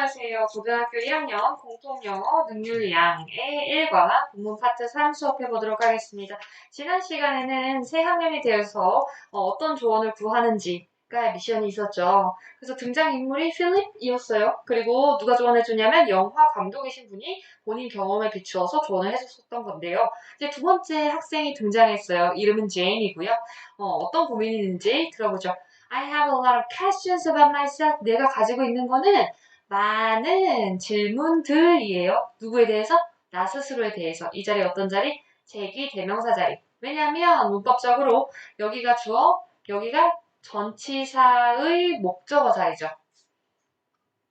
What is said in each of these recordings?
안녕하세요. 고등학교 1학년 공통영어 능률양의 1과 본문 파트 3 수업해 보도록 하겠습니다. 지난 시간에는 새 학년이 되어서 어, 떤 조언을 구하는지 가 미션이 있었죠. 그래서 등장인물이 필립이었어요. 그리고 누가 조언해주냐면 영화 감독이신 분이 본인 경험에 비추어서 조언을 해줬었던 건데요. 이제 두 번째 학생이 등장했어요. 이름은 제인이고요. 어, 떤 고민이 있는지 들어보죠. I have a lot of questions about myself. 내가 가지고 있는 거는 많은 질문들이에요. 누구에 대해서? 나 스스로에 대해서. 이 자리 어떤 자리? 제기 대명사 자리. 왜냐하면 문법적으로 여기가 주어, 여기가 전치사의 목적어 자리죠.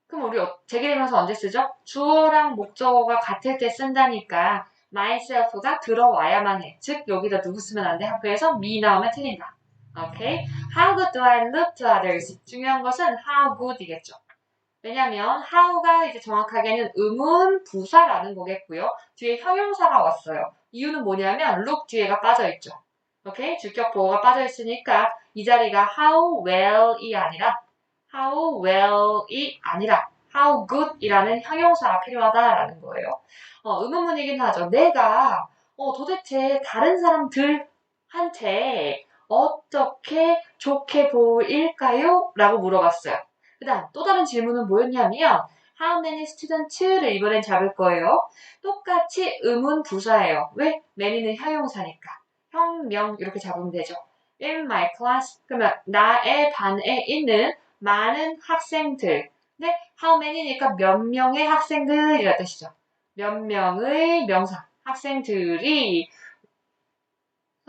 그럼 우리 제기 대명사 언제 쓰죠? 주어랑 목적어가 같을 때 쓴다니까 myself가 들어와야만 해. 즉 여기다 누구 쓰면 안 돼? 학교에서 me 나오면 틀린다. 오케이? How good do I look to others? 중요한 것은 how good이겠죠. 왜냐면 how가 이제 정확하게는 의문 부사라는 거겠고요. 뒤에 형용사가 왔어요. 이유는 뭐냐면 look 뒤에가 빠져있죠. 오케이? 주격 보호가 빠져있으니까 이 자리가 how well이 아니라 how well이 아니라 how good이라는 형용사가 필요하다라는 거예요. 어, 의문문이긴 하죠. 내가 어, 도대체 다른 사람들한테 어떻게 좋게 보일까요? 라고 물어봤어요. 그 다음 또 다른 질문은 뭐였냐면 How many students를 이번엔 잡을 거예요. 똑같이 의문 부사예요. 왜? many는 형용사니까. 형, 명 이렇게 잡으면 되죠. In my class 그러면 나의 반에 있는 많은 학생들 네? how many니까 몇 명의 학생들이라 뜻이죠. 몇 명의 명사 학생들이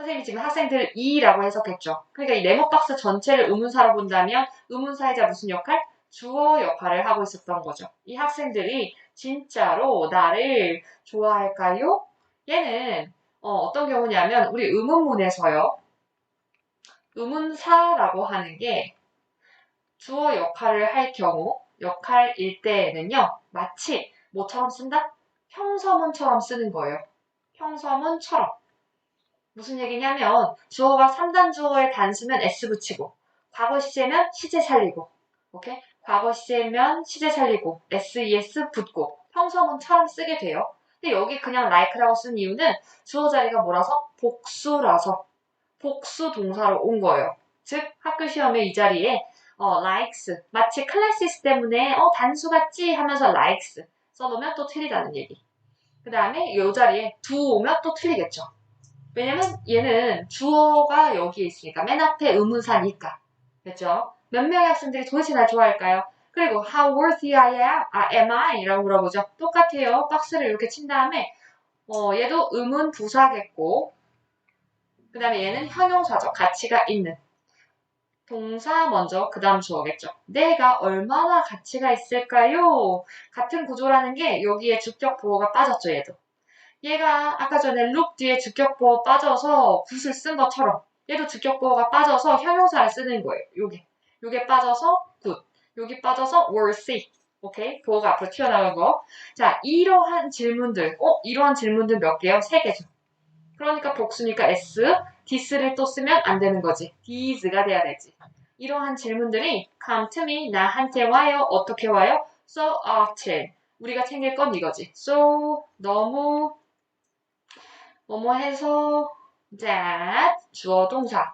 선생님이 지금 학생들 이라고 해석했죠. 그러니까 이 네모박스 전체를 의문사로 본다면 의문사이자 무슨 역할? 주어 역할을 하고 있었던 거죠. 이 학생들이 진짜로 나를 좋아할까요? 얘는 어, 떤 경우냐면 우리 의문문에서요. 의문사라고 하는 게 주어 역할을 할 경우 역할일 때에는요. 마치 뭐처럼 쓴다? 형서문처럼 쓰는 거예요. 형서문처럼. 무슨 얘기냐면 주어가 3단 주어의 단수면 s 붙이고 과거 시제면 시제 살리고 오케이? 과거 시제면 시제 살리고 ses 붙고 형성문처럼 쓰게 돼요. 근데 여기 그냥 like라고 쓴 이유는 주어 자리가 뭐라서 복수라서 복수 동사로 온 거예요. 즉 학교 시험에 이 자리에 어, likes 마치 클래시스 때문에 어 단수 같지 하면서 likes 써놓으면 또 틀리다는 얘기. 그 다음에 이 자리에 do 오면 또 틀리겠죠. 왜냐면 얘는 주어가 여기에 있으니까 맨 앞에 의문사니까 그렇죠? 몇 명의 학생들이 도대체 날 좋아할까요? 그리고 how worthy I am, 아, am I? 라고 물어보죠. 똑같아요. 박스를 이렇게 친 다음에 어, 얘도 의문 부사겠고 그 다음에 얘는 형용사죠. 가치가 있는 동사 먼저 그 다음 주어겠죠. 내가 얼마나 가치가 있을까요? 같은 구조라는 게 여기에 주격 보호가 빠졌죠. 얘도. 얘가 아까 전에 look 뒤에 주격보호 빠져서 굿을 쓴 것처럼 얘도 주격보호가 빠져서 형용사를 쓰는 거예요. 요게. 요게 빠져서 굿. 여기 빠져서 worthy. 오케이? 보호가 앞으로 튀어나온 거. 자, 이러한 질문들. 어? 이러한 질문들 몇 개요? 세 개죠. 그러니까 복수니까 s. this를 또 쓰면 안 되는 거지. these가 돼야 되지. 이러한 질문들이 come to me. 나한테 와요. 어떻게 와요? so often. 우리가 챙길 건 이거지. so 너무 뭐뭐 해서 that 주어 동사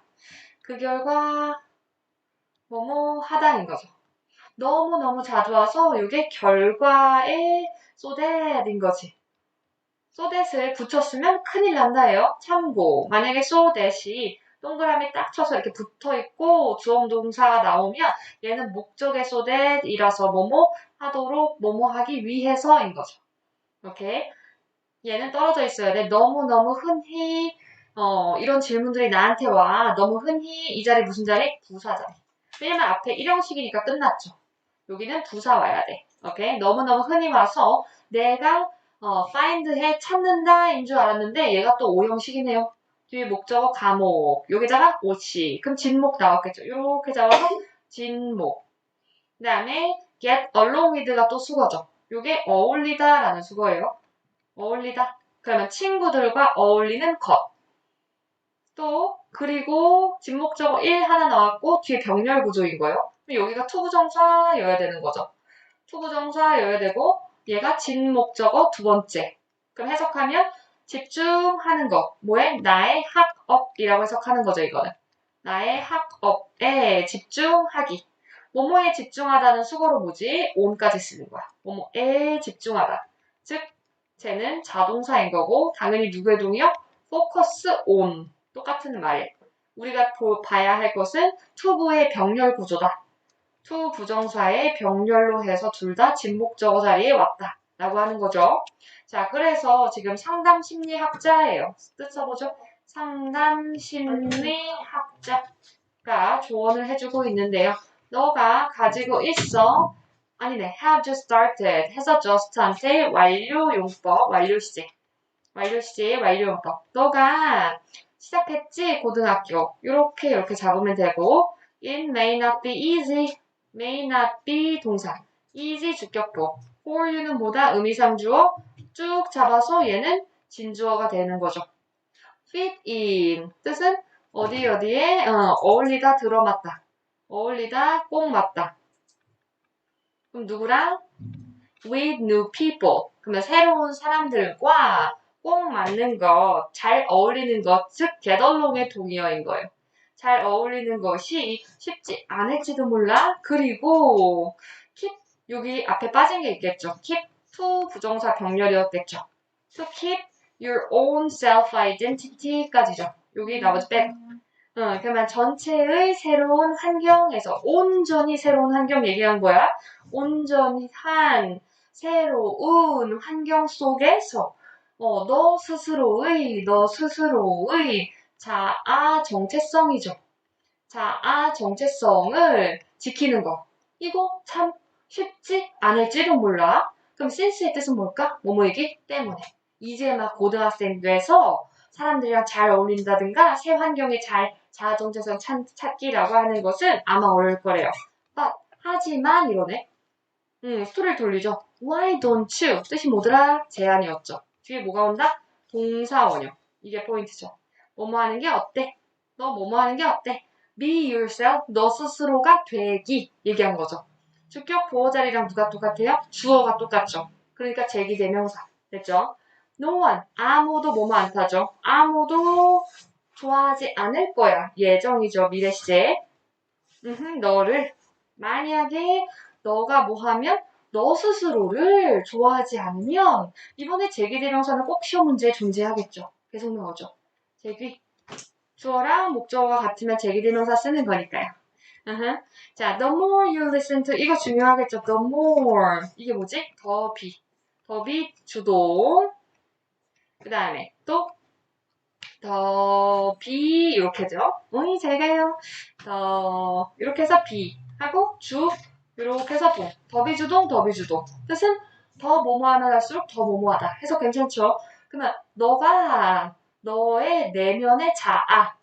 그 결과 뭐뭐 하다는 거죠. 너무너무 자주 와서 이게 so that인 거지. that을 붙였으면 큰일 난다예요. 참고 만약에 that이 동그라미 딱 쳐서 이렇게 붙어 있고 주어 동사가 나오면 얘는 목적의 that이라서 뭐뭐 하도록 뭐뭐 하기 위해서인 거죠. 오케이? 얘는 떨어져 있어야 돼. 너무너무 흔히 어, 이런 질문들이 나한테 와. 너무 흔히 이 자리 무슨 자리? 부사 자리. 왜냐면 앞에 일형식이니까 끝났죠. 여기는 부사 와야 돼. 오케이? 너무너무 흔히 와서 내가 어, find해 찾는다인 줄 알았는데 얘가 또 오형식이네요. 뒤에 목적어 감옥. 여기다가 오시. 그럼 진목 나왔겠죠. 이렇게 잡아서 진목. 그 다음에 get along with가 또 수거죠. 이게 어울리다라는 수거예요. 어울리다. 그러면 친구들과 어울리는 것. 또 그리고 진목적어 1 하나 나왔고 뒤에 병렬 구조인 거예요. 여기가 투부정사여야 되는 거죠. 투부정사여야 되고 얘가 진목적어 두 번째. 그럼 해석하면 집중하는 것. 뭐에? 나의 학업이라고 해석하는 거죠, 이거는. 나의 학업에 집중하기. 뭐뭐에 집중하다는 수거로 뭐지? on까지 쓰는 거야. 뭐뭐에 집중하다. 즉, 쟤는 자동사인 거고, 당연히 누구의 동이요? focus on. 똑같은 말이에요. 우리가 보, 봐야 할 것은 투부의 병렬 구조다. 투 부정사의 병렬로 해서 둘 다 진목적어 자리에 왔다. 라고 하는 거죠. 자, 그래서 지금 상담 심리학자예요. 뜻 써보죠. 상담 심리학자가 조언을 해주고 있는데요. 너가 가지고 있어. 아니네. have just started 해서 just한테 완료 용법, 완료 시제. 완료 시제, 완료 용법. 너가 시작했지? 고등학교. 이렇게 이렇게 잡으면 되고 it may not be easy. may not be 동사. easy 주격보. for you는 뭐다? 의미상주어. 쭉 잡아서 얘는 진주어가 되는 거죠. fit in 뜻은 어디 어디에 어, 어울리다 들어맞다. 어울리다 꼭 맞다. 그럼 누구랑? with new people. 그러면 새로운 사람들과 꼭 맞는 것, 잘 어울리는 것, 즉 along의 동의어인 거예요. 잘 어울리는 것이 쉽지 않을지도 몰라. 그리고 keep 여기 앞에 빠진 게 있겠죠. keep to 부정사 병렬이었겠죠. to keep your own self-identity까지죠. 여기 나머지 빼. 어, 그러면 전체의 새로운 환경에서 온전히 새로운 환경 얘기한 거야. 온전히 한 새로운 환경 속에서 어, 너 스스로의 너 스스로의 자아 정체성이죠. 자아 정체성을 지키는 거. 이거 참 쉽지 않을지도 몰라. 그럼 센스의 뜻은 뭘까? 뭐뭐이기 때문에. 이제 막 고등학생 돼서 사람들이랑 잘 어울린다든가 새 환경에 잘 자아 정체성 찾기라고 하는 것은 아마 어려울 거래요. But, 하지만 이러네. 음, 스토리를 돌리죠. Why don't you? 뜻이 뭐더라? 제안이었죠. 뒤에 뭐가 온다? 동사 원형. 이게 포인트죠. 뭐뭐 하는 게 어때? 너 뭐뭐 하는 게 어때? Be yourself. 너 스스로가 되기. 얘기한 거죠. 주격 보호 자리랑 누가 똑같아요? 주어가 똑같죠. 그러니까 제기 대명사. 됐죠? No one. 아무도 뭐뭐 안 타죠. 아무도 좋아하지 않을 거야. 예정이죠. 미래 시제. 너를 만약에 너가 뭐 하면 너 스스로를 좋아하지 않으면 이번에 제기 대명사는 꼭 시험 문제에 존재하겠죠. 계속 나오죠. 제기. 주어랑 목적어가 같으면 제기 대명사 쓰는 거니까요. Uh-huh. 자, the more you listen to 이거 중요하겠죠. the more 이게 뭐지? 더비. 더비 주동. 그 다음에 또 더비 이렇게죠. 어이 잘 가요. 더 이렇게 해서 비 하고 주 이렇게 해서 동. 더비주동 더비주동. 뜻은 더 뭐뭐하면 할수록 더 뭐뭐하다. 해서 괜찮죠? 그러면 너가 너의 내면의 자아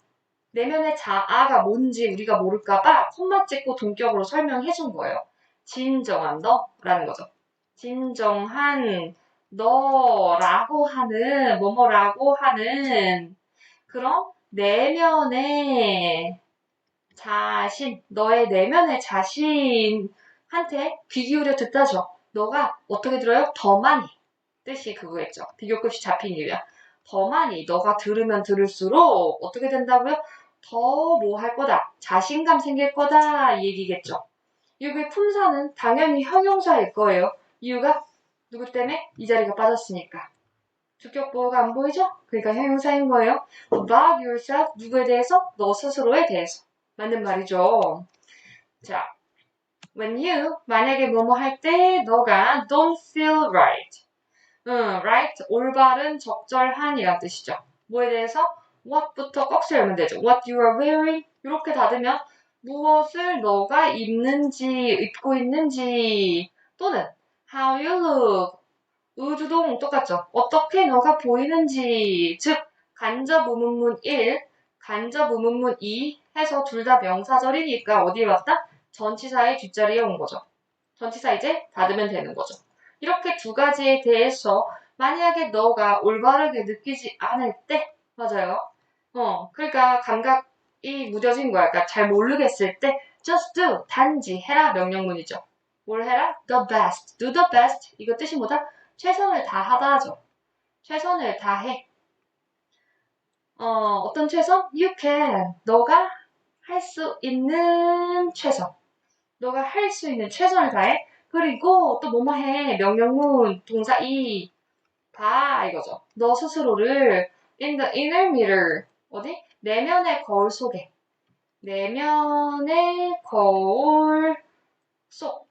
내면의 자아가 뭔지 우리가 모를까봐 콤마 찍고 동격으로 설명해 준 거예요. 진정한 너라는 거죠. 진정한 너라고 하는 뭐뭐라고 하는 그런 내면의 자신, 너의 내면의 자신 한테 귀 기울여 듣다죠. 너가 어떻게 들어요? 더 많이. 뜻이 그거겠죠. 비교급이 잡힌 이유야. 더 많이 너가 들으면 들을수록 어떻게 된다고요? 더 뭐 할 거다. 자신감 생길 거다. 이 얘기겠죠. 여기 품사는 당연히 형용사일 거예요. 이유가 누구 때문에? 이 자리가 빠졌으니까. 주격보호가 안 보이죠? 그러니까 형용사인 거예요. About yourself. 누구에 대해서? 너 스스로에 대해서. 맞는 말이죠. 자, when you 만약에 뭐뭐 할 때 너가 don't feel right. 응, right 올바른 적절한이란 뜻이죠. 뭐에 대해서 what부터 꺽쇠 열면 되죠. what you are wearing 이렇게 닫으면 무엇을 너가 입는지 입고 있는지 또는 how you look 의주동 똑같죠. 어떻게 너가 보이는지 즉 간접 의문문 1, 간접 의문문 2 해서 둘 다 명사절이니까 어디에 왔다? 전치사의 뒷자리에 온 거죠. 전치사 이제 닫으면 되는 거죠. 이렇게 두 가지에 대해서 만약에 너가 올바르게 느끼지 않을 때 맞아요. 어, 그러니까 감각이 무뎌진 거야. 그러니까 잘 모르겠을 때 just do 단지 해라 명령문이죠. 뭘 해라? The best. Do the best. 이거 뜻이 뭐다? 최선을 다하다 하죠. 최선을 다해. 어, 어떤 최선? You can. 너가 할 수 있는 최선. 너가 할 수 있는 최선을 다해. 그리고 또 뭐뭐 해. 명령문, 동사 이. 다 이거죠. 너 스스로를 in the inner mirror. 어디? 내면의 거울 속에. 내면의 거울 속에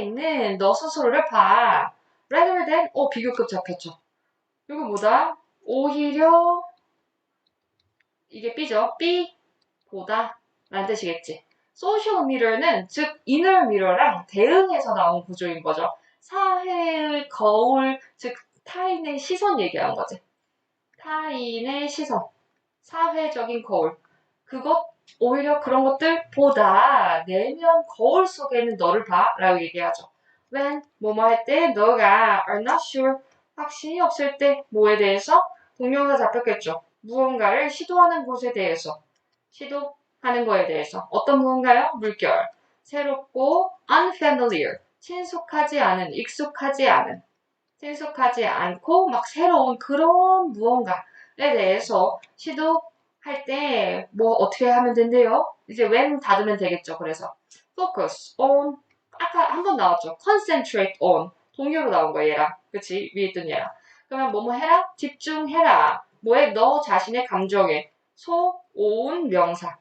있는 너 스스로를 봐. rather than, 어, 비교급 잡혔죠. 이거 뭐다? 오히려, 이게 B죠. B, 보다, 라는 뜻이겠지. 소셜 미러는, 즉, 이너 미러랑 대응해서 나온 구조인 거죠. 사회의 거울, 즉, 타인의 시선 얘기하는 거지. 타인의 시선. 사회적인 거울. 그것, 오히려 그런 것들보다 내면 거울 속에는 너를 봐. 라고 얘기하죠. when, 뭐뭐 할 때, 너가 are not sure, 확신이 없을 때, 뭐에 대해서? 동명사 잡혔겠죠. 무언가를 시도하는 곳에 대해서. 시도 하는 거에 대해서. 어떤 무언가요? 물결. 새롭고 unfamiliar. 친숙하지 않은, 익숙하지 않은. 친숙하지 않고 막 새로운 그런 무언가에 대해서 시도할 때 뭐 어떻게 하면 된대요? 이제 when 닫으면 되겠죠. 그래서 focus on 아까 한 번 나왔죠. concentrate on 동료로 나온 거야 얘랑 그치 위에 있던 얘랑 그러면 뭐뭐 해라 집중해라 뭐에 너 자신의 감정에 소온 명사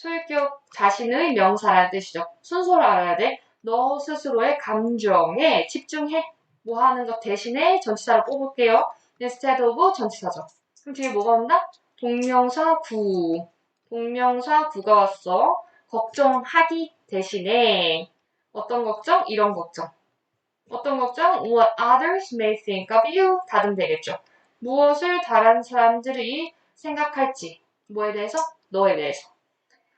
소유격 자신의 명사라는 뜻이죠. 순서를 알아야 돼. 너 스스로의 감정에 집중해. 뭐 하는 것 대신에 전치사를 뽑을게요. instead of 전치사죠. 그럼 뒤에 뭐가 온다? 동명사 구. 동명사 구가 왔어. 걱정하기 대신에 어떤 걱정? 이런 걱정. 어떤 걱정? What others may think of you. 닫으면 되겠죠. 무엇을 다른 사람들이 생각할지. 뭐에 대해서? 너에 대해서.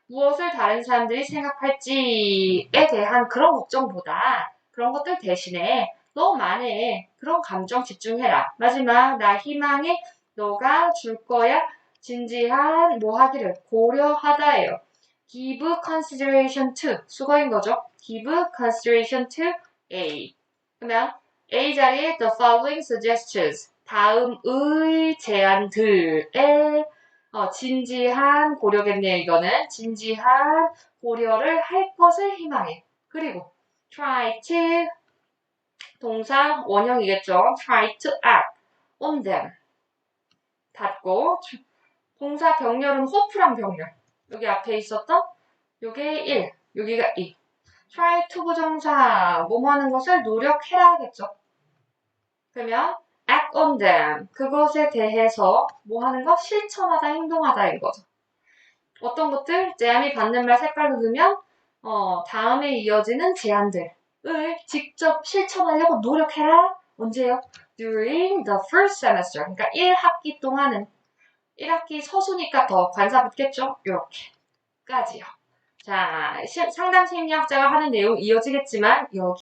무엇을 다른 사람들이 생각할지에 대한 그런 걱정보다 그런 것들 대신에 너만의 그런 감정 집중해라. 마지막, 나 희망에 너가 줄 거야. 진지한 뭐 하기를 고려하다예요. give consideration to 수거인 거죠. give consideration to A. 그러면 A 자리에 the following suggestions 다음의 제안들에 어, 진지한 고려겠네요. 이거는 진지한 고려를 할 것을 희망해. 그리고 try to 동사 원형이겠죠. try to act on them 닫고 동사 병렬은 호프랑 병렬 여기 앞에 있었던 요게 1 여기가 2 try to 부정사 뭐뭐 하는 것을 노력해라 하겠죠. 그러면 them 그것에 대해서 뭐 하는 것 실천하다 행동하다인 거죠. 어떤 것들 제안이 받는 말 색깔로 넣으면 어, 다음에 이어지는 제안들을 직접 실천하려고 노력해라. 언제요? During the first semester. 그러니까 1학기 동안은 1학기 서수니까 더 관사 붙겠죠? 이렇게까지요. 자, 시- 상담 심리학자가 하는 내용 이어지겠지만 여기